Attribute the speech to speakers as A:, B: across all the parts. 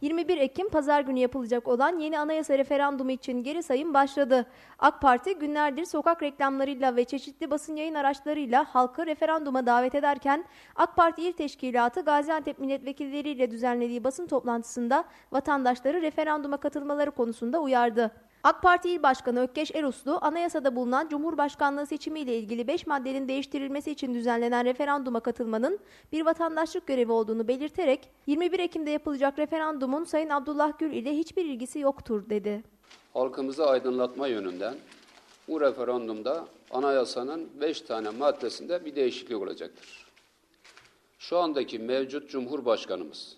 A: 21 Ekim pazar günü yapılacak olan yeni anayasa referandumu için geri sayım başladı. AK Parti günlerdir sokak reklamlarıyla ve çeşitli basın yayın araçlarıyla halkı referanduma davet ederken AK Parti İl Teşkilatı Gaziantep milletvekilleriyle düzenlediği basın toplantısında vatandaşları referanduma katılmaları konusunda uyardı. AK Parti İl Başkanı Ökkeş Eruslu, anayasada bulunan Cumhurbaşkanlığı seçimiyle ilgili 5 maddenin değiştirilmesi için düzenlenen referanduma katılmanın bir vatandaşlık görevi olduğunu belirterek 21 Ekim'de yapılacak referandumun Sayın Abdullah Gül ile hiçbir ilgisi yoktur dedi.
B: halkımızı aydınlatma yönünden bu referandumda anayasanın beş tane maddesinde bir değişiklik olacaktır. Şu andaki mevcut Cumhurbaşkanımız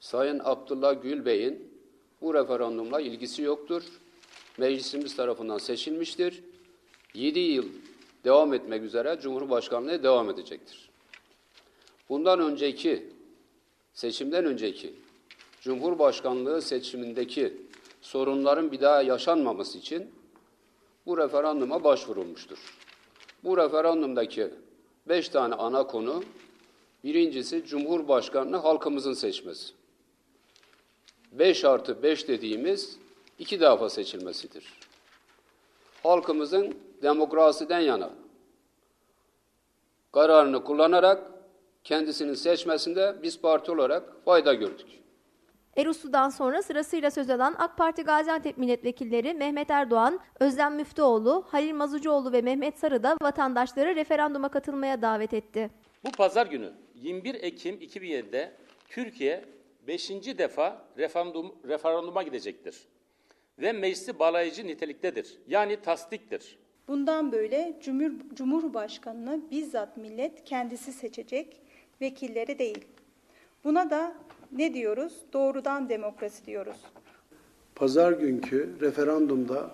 B: Sayın Abdullah Gül Bey'in bu referandumla ilgisi yoktur. Meclisimiz tarafından seçilmiştir. 7 yıl devam etmek üzere Cumhurbaşkanlığı devam edecektir. Bundan önceki seçimden önceki Cumhurbaşkanlığı seçimindeki sorunların bir daha yaşanmaması için bu referanduma başvurulmuştur. Bu referandumdaki beş tane ana konu, birincisi Cumhurbaşkanını halkımızın seçmesi. Beş artı beş dediğimiz iki defa seçilmesidir. Halkımızın demokrasiden yana kararını kullanarak kendisinin seçmesinde biz parti olarak fayda gördük.
A: Eruslu'dan sonra sırasıyla söz alan AK Parti Gaziantep milletvekilleri Mehmet Erdoğan, Özlem Müftüoğlu, Halil Mazucuoğlu ve Mehmet Sarı da vatandaşları referanduma katılmaya davet etti.
C: Bu pazar günü 21 Ekim 2007'de Türkiye 5. defa referandum, referanduma gidecektir. Ve meclisi bağlayıcı niteliktedir. Yani tasdiktir.
D: Bundan böyle Cumhur, Cumhurbaşkanını bizzat millet kendisi seçecek, vekilleri değil. Buna da ne diyoruz? Doğrudan demokrasi diyoruz.
E: Pazar günkü referandumda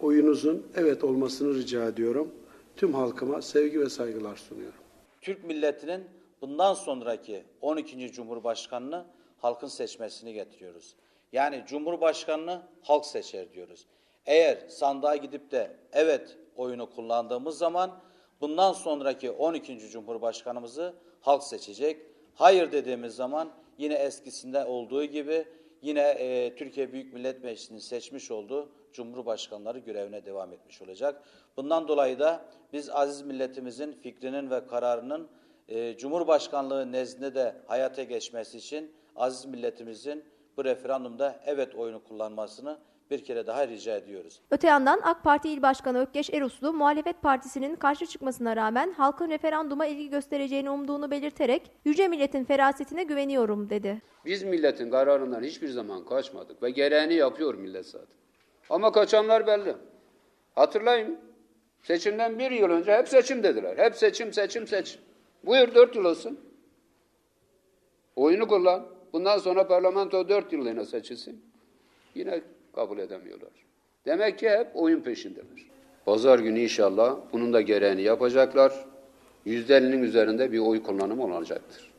E: oyunuzun evet olmasını rica ediyorum. Tüm halkıma sevgi ve saygılar sunuyorum.
F: Türk milletinin bundan sonraki 12. Cumhurbaşkanını halkın seçmesini getiriyoruz. Yani Cumhurbaşkanını halk seçer diyoruz. Eğer sandığa gidip de evet oyunu kullandığımız zaman bundan sonraki 12. Cumhurbaşkanımızı halk seçecek. Hayır dediğimiz zaman yine eskisinde olduğu gibi yine e, Türkiye Büyük Millet Meclisi'nin seçmiş olduğu Cumhurbaşkanları görevine devam etmiş olacak. Bundan dolayı da biz aziz milletimizin fikrinin ve kararının e, Cumhurbaşkanlığı nezdinde de hayata geçmesi için aziz milletimizin bu referandumda evet oyunu kullanmasını bir kere daha rica ediyoruz.
A: Öte yandan AK Parti İl Başkanı Ökkeş Eruslu, muhalefet partisinin karşı çıkmasına rağmen halkın referanduma ilgi göstereceğini umduğunu belirterek, Yüce Milletin ferasetine güveniyorum dedi.
B: Biz milletin kararından hiçbir zaman kaçmadık ve gereğini yapıyor millet zaten. Ama kaçanlar belli. Hatırlayın, seçimden bir yıl önce hep seçim dediler. Hep seçim, seçim, seçim. Buyur dört yıl olsun. Oyunu kullan. Bundan sonra parlamento dört yıllığına seçilsin. Yine kabul edemiyorlar. Demek ki hep oyun peşindeler. Pazar günü inşallah bunun da gereğini yapacaklar. Yüzde ellinin üzerinde bir oy kullanımı olacaktır.